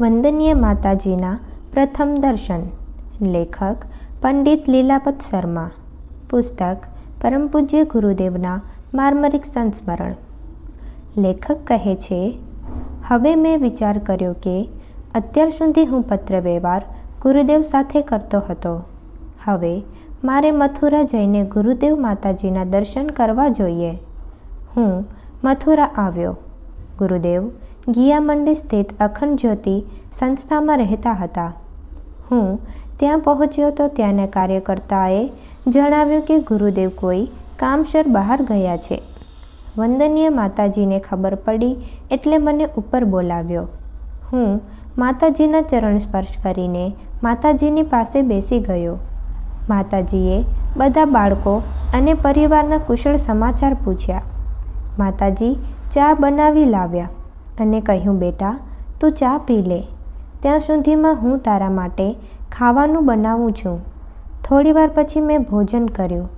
વંદનીય માતાજીના પ્રથમ દર્શન. લેખક પંડિત લીલાપત શર્મા. પુસ્તક પરમ પૂજ્ય ગુરુદેવના માર્મરિક સંસ્મરણ. લેખક કહે છે, હવે મેં વિચાર કર્યો કે અત્યાર સુધી હું પત્ર વ્યવહાર ગુરુદેવ સાથે કરતો હતો. હવે મારે મથુરા જઈને ગુરુદેવ માતાજીના દર્શન કરવા જોઈએ. હું મથુરા આવ્યો. ગુરુદેવ ગિયામંડી સ્થિત અખંડ જ્યોતિ સંસ્થામાં રહેતા હતા. હું ત્યાં પહોંચ્યો તો ત્યાંના કાર્યકર્તાએ જણાવ્યું કે ગુરુદેવ કોઈ કામસર બહાર ગયા છે. વંદનીય માતાજીને ખબર પડી એટલે મને ઉપર બોલાવ્યો. હું માતાજીના ચરણ સ્પર્શ કરીને માતાજીની પાસે બેસી ગયો. માતાજીએ બધા બાળકો અને પરિવારના કુશળ સમાચાર પૂછ્યા. માતાજી ચા બનાવી લાવ્યા. અને કહ્યું, બેટા, તું ચા પી લે. ત્યાં સુધીમાં હું તારા માટે ખાવાનું બનાવું છું. થોડીવાર પછી મેં ભોજન કર્યું.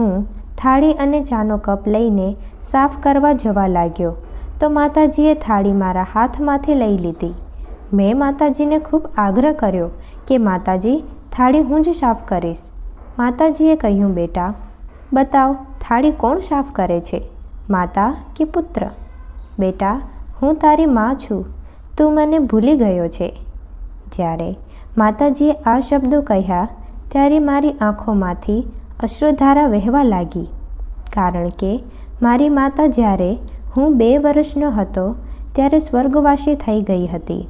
હું થાળી અને ચાનો કપ લઈને સાફ કરવા જવા લાગ્યો. તો માતાજીએ થાળી મારા હાથમાંથી લઈ લીધી. મેં માતાજીને ખૂબ આગ્રહ કર્યો કે, માતાજી, થાળી હું જ સાફ કરીશ. માતાજીએ કહ્યું, બેટા, બતાવ, થાળી કોણ સાફ કરે છે? માતા કે પુત્ર? બેટા હું તારી માં છું. તું મને ભૂલી ગયો છે. જ્યારે માતાજીએ આ શબ્દો કહ્યા, ત્યારે મારી આંખોમાંથી અશ્રુધારા વહેવા લાગી. કારણ કે મારી માતા જ્યારે હું બે વર્ષનો હતો, ત્યારે સ્વર્ગવાસી થઈ ગઈ હતી.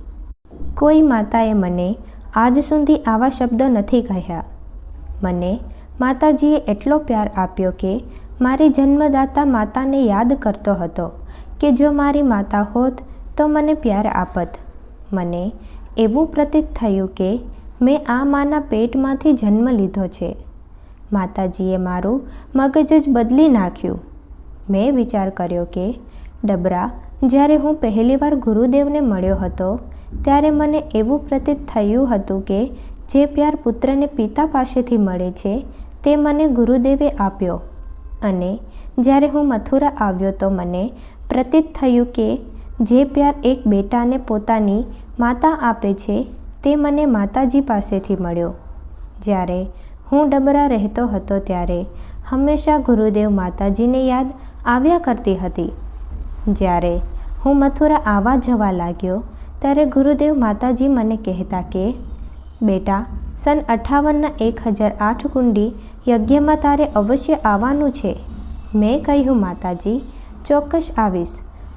કોઈ માતાએ મને આજ સુધી આવા શબ્દો નથી કહ્યા. મને માતાજીએ એટલો પ્યાર આપ્યો કે મારી જન્મદાતા માતાને યાદ કરતો હતો. કે જો મારી માતા હોત, તો મને પ્યાર આપત. મને એવું પ્રતીત થયું કે મેં આ માના પેટમાંથી જન્મ લીધો છે. માતાજીએ મારું મગજ જ બદલી નાખ્યું. મેં વિચાર કર્યો કે, ડબરા, જ્યારે હું પહેલીવાર ગુરુદેવને મળ્યો હતો, ત્યારે મને એવું પ્રતીત થયું હતું કે જે પ્યાર પુત્રને પિતા પાસેથી મળે છે, તે મને ગુરુદેવે આપ્યો. અને જ્યારે હું મથુરા આવ્યો તો મને પ્રતીત થયું કે જે પ્યાર એક બેટાને પોતાની માતા આપે છે, તે મને માતાજી પાસેથી મળ્યો. જ્યારે હું ડબરા રહેતો હતો ત્યારે હંમેશા ગુરુદેવ માતાજીને યાદ આવ્યા કરતી હતી. જ્યારે હું મથુરા આવવા જવા લાગ્યો, ત્યારે ગુરુદેવ માતાજી મને કહેતા કે, બેટા, સન અઠાવનના એક હજાર આઠ કુંડી યજ્ઞમાં તારે અવશ્ય આવવાનું છે. મેં કહ્યું, માતાજી ચોક્કસ આવીશ.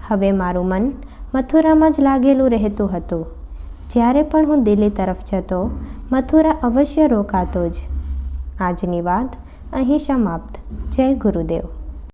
હવે મારું મન મથુરામાં જ લાગેલું રહેતું હતું. જ્યારે પણ હું દિલ્હી તરફ જતો, મથુરા અવશ્ય રોકાતો જ. આજની વાત અહીં સમાપ્ત. જય ગુરુદેવ.